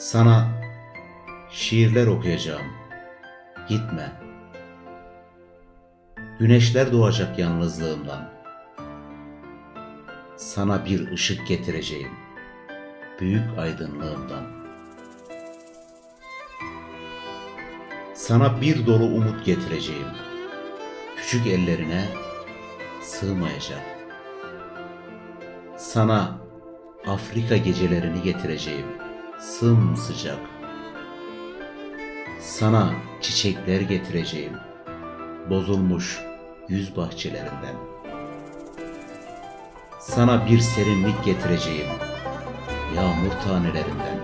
Sana şiirler okuyacağım. Gitme. Güneşler doğacak yalnızlığımdan. Sana bir ışık getireceğim. Büyük aydınlığımdan. Sana bir dolu umut getireceğim. Küçük ellerine sığmayacak. Sana Afrika gecelerini getireceğim. Sımsıcak. Sana çiçekler getireceğim. Bozulmuş yüz bahçelerinden. Sana bir serinlik getireceğim. Yağmur tanelerinden.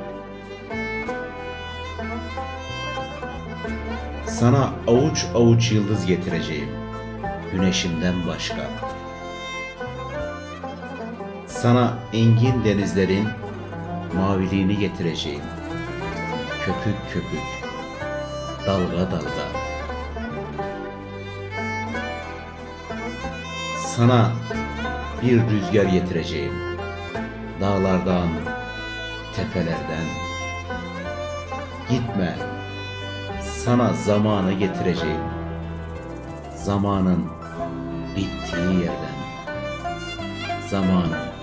Sana avuç avuç yıldız getireceğim. Güneşimden başka. Sana engin denizlerin maviliğini getireceğim. Köpük köpük, dalga dalga. Sana bir rüzgar getireceğim. Dağlardan, tepelerden. Gitme, sana zamanı getireceğim. Zamanın bittiği yerden. Zamanın.